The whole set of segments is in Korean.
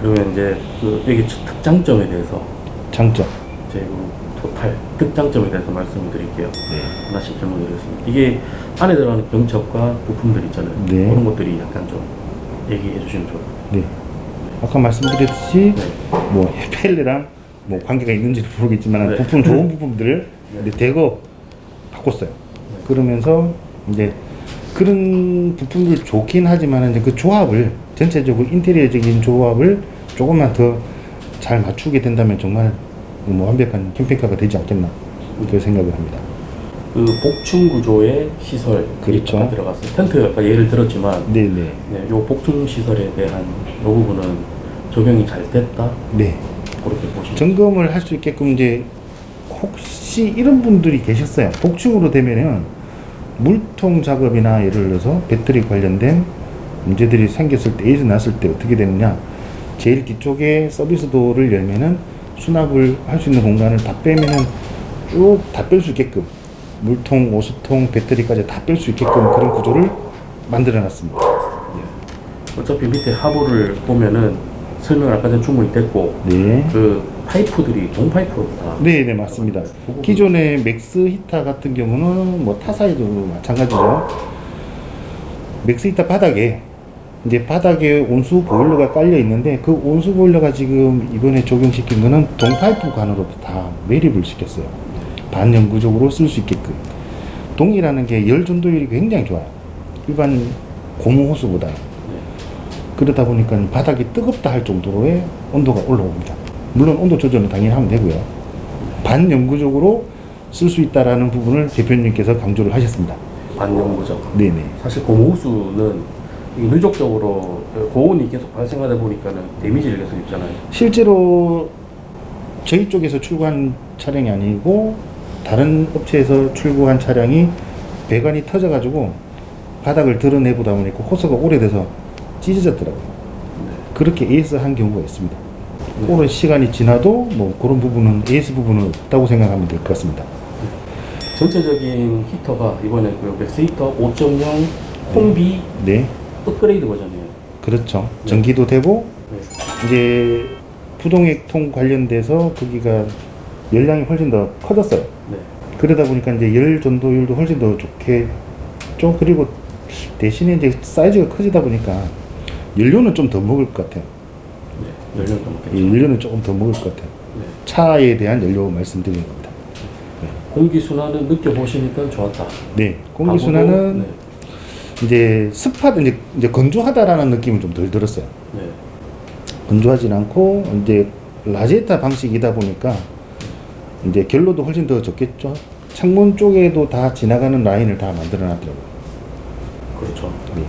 그러면 이제 그 여기 특장점에 대해서 장점. 그 토탈 특장점에 대해서 말씀을 드릴게요. 네. 하나씩 질문 드리겠습니다. 이게 안에 들어가는 경첩과 부품들 있잖아요. 네. 그런 것들이 약간 좀 얘기해 주시면 좋을 것 같아요. 네. 아까 말씀드렸듯이 네. 뭐 펠레랑 뭐 관계가 있는지는 모르겠지만 네. 부품 좋은 부품들을 네. 이제 대거 바꿨어요. 그러면서 이제 그런 부품들 좋긴 하지만 이제 그 조합을 전체적으로 인테리어적인 조합을 조금만 더 잘 맞추게 된다면 정말 뭐 완벽한 캠핑카가 되지 않겠나 그렇게 생각을 합니다. 그 복층 구조의 시설 그렇죠. 가 들어갔어요. 텐트 아까 예를 들었지만 네네. 네, 요 복층 시설에 대한 요 부분은 적용이 잘 됐다 네. 그렇게 보시면 점검을 할 수 있게끔 이제 혹시 이런 분들이 계셨어요. 복층으로 되면은 물통 작업이나 예를 들어서 배터리 관련된 문제들이 생겼을 때, 에이스 났을 때 어떻게 되느냐. 제일 뒤쪽에 서비스 도어를 열면은 수납을 할 수 있는 공간을 다 빼면은 쭉 다 뺄 수 있게끔 물통, 오수통, 배터리까지 다 뺄 수 있게끔 그런 구조를 만들어 놨습니다. 어차피 밑에 하부를 보면은 설명을 아까 전에 충분히 됐고 네. 그 파이프들이 동파이프로 다 네, 네, 맞습니다. 기존의 맥스 히타 같은 경우는 뭐 타사에도 마찬가지죠. 맥스 히타 바닥에 이제 바닥에 온수 보일러가 깔려 있는데 그 온수 보일러가 지금 이번에 적용시킨 거는 동파이프 관으로 다 매립을 시켰어요. 반영구적으로 쓸 수 있게끔. 동이라는 게 열 전도율이 굉장히 좋아요. 일반 고무 호수보다. 네. 그러다 보니까 바닥이 뜨겁다 할 정도로의 온도가 올라옵니다. 물론 온도 조절은 당연히 하면 되고요. 반영구적으로 쓸 수 있다라는 부분을 대표님께서 강조를 하셨습니다. 반영구적 네네. 사실 고무호수는 이게 누적적으로 고온이 계속 발생하다 보니까는 데미지를 계속 입잖아요. 실제로 저희 쪽에서 출고한 차량이 아니고 다른 업체에서 출고한 차량이 배관이 터져가지고 바닥을 드러내보다 보니까 호스가 오래돼서 찢어졌더라고요. 그렇게 AS 한 경우가 있습니다. 네. 오랜 시간이 지나도 뭐 그런 부분은 AS 부분은 없다고 생각하면 될 것 같습니다. 전체적인 히터가 이번에 그 맥스 히터 5.0 콤비 네, 업그레이드 버전이에요. 그렇죠. 네. 전기도 되고 네. 이제 부동액통 관련돼서 거기가 열량이 훨씬 더 커졌어요. 네. 그러다 보니까 이제 열 전도율도 훨씬 더 좋게 좀 그리고 대신에 이제 사이즈가 커지다 보니까 연료는 좀 더 먹을 것 같아요. 네. 연료도 예, 먹겠죠. 연료는 조금 더 먹을 것 같아요. 네. 차에 대한 연료 말씀드리는 겁니다. 공기 순환은 느껴보시니까 좋았다. 네, 공기 순환은 네. 이제 습하 이제 이제 건조하다라는 느낌은 좀덜 들었어요. 네. 건조하진 않고 이제 라제타 방식이다 보니까 이제 결로도 훨씬 더 적겠죠. 창문 쪽에도 다 지나가는 라인을 다 만들어 놨더라고요. 그렇죠. 네.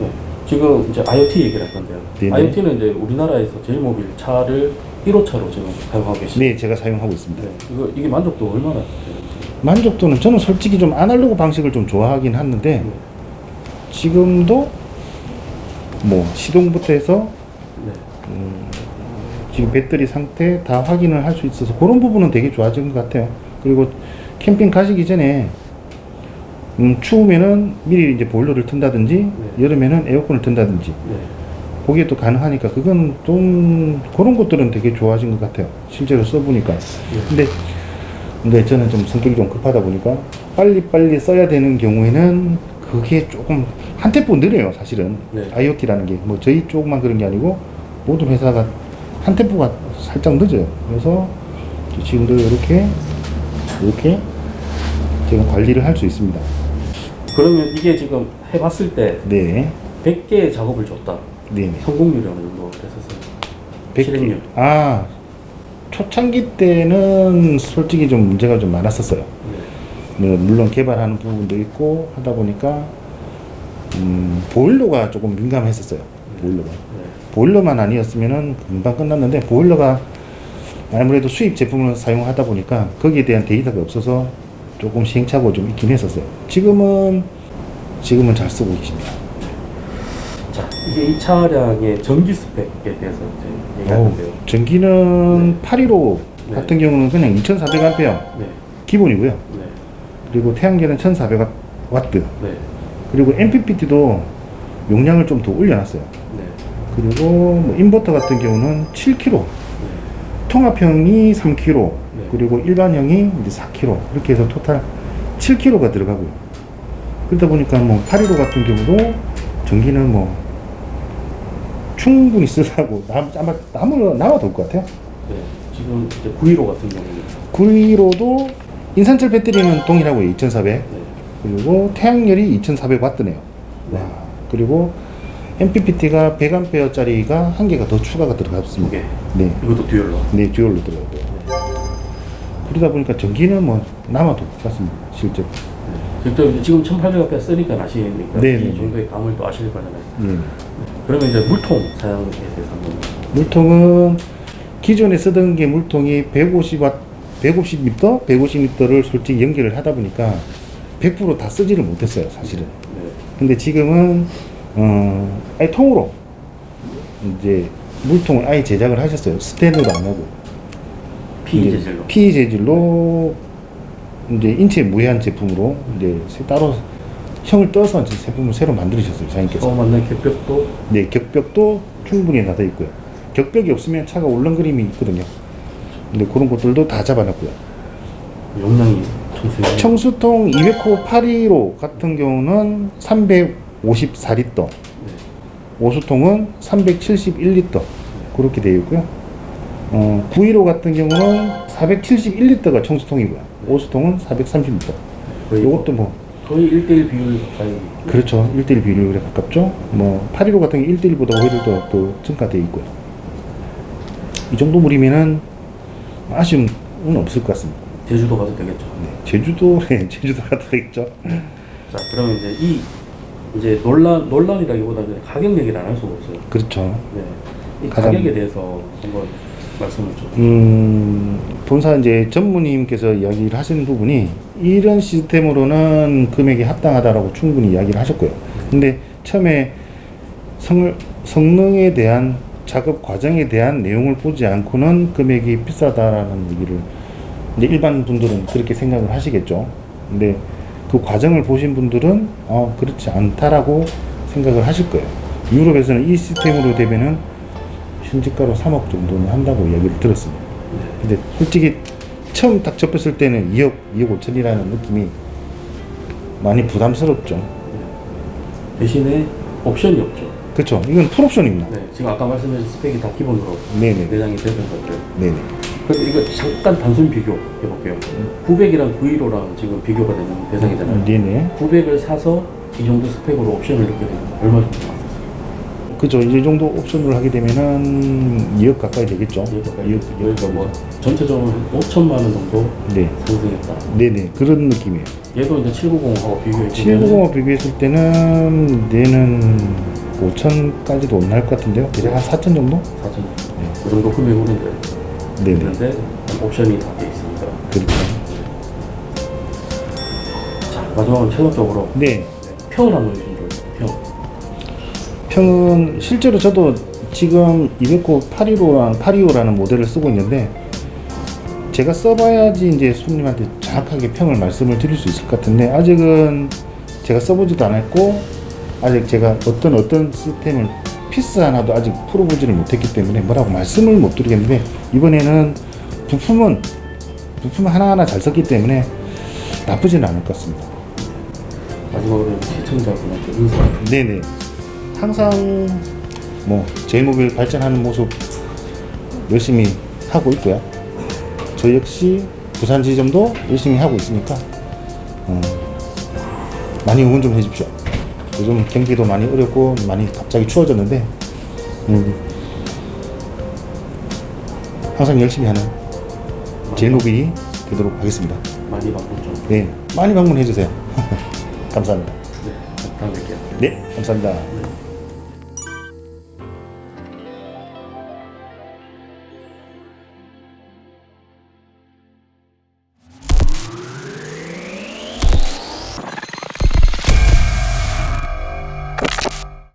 네. 지금 이제 IoT 얘기를 할 건데요. 네네. IoT는 이제 우리나라에서 제일 모빌 차를 1호차로 지금 사용하고 계시죠. 네, 제가 사용하고 있습니다. 네. 이거 이게 만족도 얼마나 되는지. 만족도는 저는 솔직히 좀 아날로그 방식을 좀 좋아하긴 하는데 네. 지금도 뭐 시동부터 해서 네. 음, 지금 배터리 상태 다 확인을 할 수 있어서 그런 부분은 되게 좋아진 것 같아요. 그리고 캠핑 가시기 전에 음, 추우면은 미리 이제 보일러를 튼다든지 네. 여름에는 에어컨을 튼다든지 네. 그게 또 가능하니까 그건 좀 그런 것들은 되게 좋아진 것 같아요. 실제로 써보니까. 네. 근데 근데 저는 좀 성격이 좀 급하다 보니까 빨리 빨리 써야 되는 경우에는 그게 조금 한 템포 느려요 사실은 네. IoT라는 게 뭐 저희 쪽만 그런 게 아니고 모든 회사가 한 템포가 살짝 늦어요. 그래서 지금도 이렇게 이렇게 지금 관리를 할 수 있습니다. 그러면 이게 지금 해봤을 때 네, 100개의 작업을 줬다. 네, 성공률이 어느 정도 됐었어요? 실행률. 아 초창기 때는 솔직히 좀 문제가 좀 많았었어요. 네. 뭐 물론 개발하는 부분도 있고 하다 보니까 음, 보일러가 조금 민감했었어요. 보일러가. 네. 보일러만 아니었으면은 금방 끝났는데 보일러가 아무래도 수입 제품을 사용하다 보니까 거기에 대한 데이터가 없어서 조금 시행착오 좀 있긴 했었어요. 지금은 지금은 잘 쓰고 계십니다. 자, 이게 이 차량의 전기 스펙에 대해서 이제 건데요. 전기는 815 네. 같은 경우는 그냥 2400A 네. 기본이고요. 네. 그리고 태양계는 1400W 네. 그리고 MPPT도 용량을 좀 더 올려놨어요. 네. 그리고 뭐 인버터 같은 경우는 7kg, 통합형이 3kg, 네. 그리고 일반형이 이제 4kg 이렇게 해서 토탈 7kg가 들어가고요. 그러다 보니까 뭐815 같은 경우도 전기는 뭐 충분히 쓰다고 남, 아마 남을 남아도 올것 같아요. 네. 지금 이제 915 같은 경우는 915도 인산철 배터리는 동일하고요. 2400. 네. 그리고 태양열이 2400W네요. 네. 그리고 MPPT가 100A짜리가 한 개가 더 추가가 두 들어갔습니다. 개. 네. 이것도 듀얼로. 네, 듀얼로 들어가고요. 그러다 보니까 전기는 뭐 남아도 것 같습니다. 실제. 직접 이제 지금 1800W 쓰니까 아시니까 네, 이 네, 정도의 감을 또 아실 거잖아요. 네. 그러면 이제 물통 사용에 대해서 한번 물통은 기존에 쓰던 게 물통이 150W, 150m, 150m를 솔직히 연결을 하다 보니까 100%다 쓰지를 못했어요, 사실은. 네. 근데 지금은 어, 아예 통으로 이제 물통을 아예 제작을 하셨어요. 스텐으로 안 하고. P 이제 재질로. P 재질로 이제 인체 무해한 제품으로 이제 새- 따로 형을 떠서 이제 제품을 새로 만들으셨어요, 사장님께서. 처음 만난 겹벽도 네, 격벽도 충분히 닫아 있고요. 격벽이 없으면 차가 울렁거림이 있거든요. 근데 그런 것들도 다 잡아놨고요. 용량이 청소년. 청수통 200호 815 같은 경우는 354리터, 네. 오수통은 371리터 그렇게 되어 있고요. 어, 915 같은 경우는 471리터가 청수통이고요. 오수통은 430리터. 거의 이것도 뭐 거의 1대1 비율 가까이. 그렇죠. 1대1 비율에 가깝죠. 뭐 815 같은 게 1대1보다 오히려 더, 또 증가되어 있고요. 이 정도 물이면은 아쉬움은 없을 것 같습니다. 제주도 가도 되겠죠. 네, 제주도 네, 제주도 가도 되겠죠. 자, 그러면 이제 이 이제 논란 논란이라기보다는 가격 얘기를 안 할 수가 없어요. 그렇죠. 네. 이 가장- 가격에 대해서 한번 말씀을 좀. 음, 본사 이제 전무님께서 이야기를 하시는 부분이 이런 시스템으로는 금액이 합당하다라고 충분히 이야기를 하셨고요. 근데 처음에 성, 성능에 대한 작업 과정에 대한 내용을 보지 않고는 금액이 비싸다라는 얘기를 이제 일반 분들은 그렇게 생각을 하시겠죠. 근데 그 과정을 보신 분들은 어, 그렇지 않다라고 생각을 하실 거예요. 유럽에서는 이 시스템으로 되면은 현지가로 3억 정도는 한다고 이야기를 들었습니다. 네. 근데 솔직히 처음 딱 접했을 때는 2억, 2억 5천이라는 느낌이 많이 부담스럽죠. 대신에 옵션이 없죠. 그렇죠. 이건 풀옵션입니다. 네. 지금 아까 말씀하신 스펙이 다 기본으로 네네. 내장이 되는 것들. 네네. 근데 이거 잠깐 단순 비교 해볼게요. 900이랑 915랑 지금 비교가 되는 대상이잖아요. 네네. 900을 사서 이 정도 스펙으로 옵션을 넣게 되면 얼마 정도 나왔었어요? 그죠. 이 정도 옵션을 하게 되면은 2억 가까이 되겠죠. 여기가 2억, 여기가 뭐 전체적으로 한 5천만 원 정도 네. 상승했다. 네네. 그런 느낌이에요. 얘도 이제 790하고 비교해 보면 790과 비교했을 때는 얘는 5천까지도 못 나올 것 같은데요. 대략 한 4천 정도? 4천 그 정도 금액으로는 네네. 있는데 옵션이 다 돼 있습니다. 그렇죠. 자 마지막으로 최종적으로 네. 평을 한번 해주시면. 평. 평은 실제로 저도 지금 209 815랑 825라는 모델을 쓰고 있는데 제가 써봐야지 이제 손님한테 정확하게 평을 말씀을 드릴 수 있을 것 같은데 아직은 제가 써보지도 않았고 아직 제가 어떤 어떤 시스템을 피스 하나도 아직 풀어보지를 못했기 때문에 뭐라고 말씀을 못 드리겠는데 이번에는 부품은 부품 하나하나 잘 썼기 때문에 나쁘지는 않을 것 같습니다. 마지막으로 시청자분한테 인사. 네네. 항상 뭐 제일모빌 발전하는 모습 열심히 하고 있고요. 저 역시 부산 지점도 열심히 하고 있으니까 어, 많이 응원 좀 해주십시오. 요즘 경기도 많이 어렵고 많이 갑자기 추워졌는데 음, 항상 열심히 하는 제일모빌이 되도록 하겠습니다. 많이 방문 좀. 네, 많이 방문해 주세요. 감사합니다. 네. 다음에 뵐게요. 네, 감사합니다.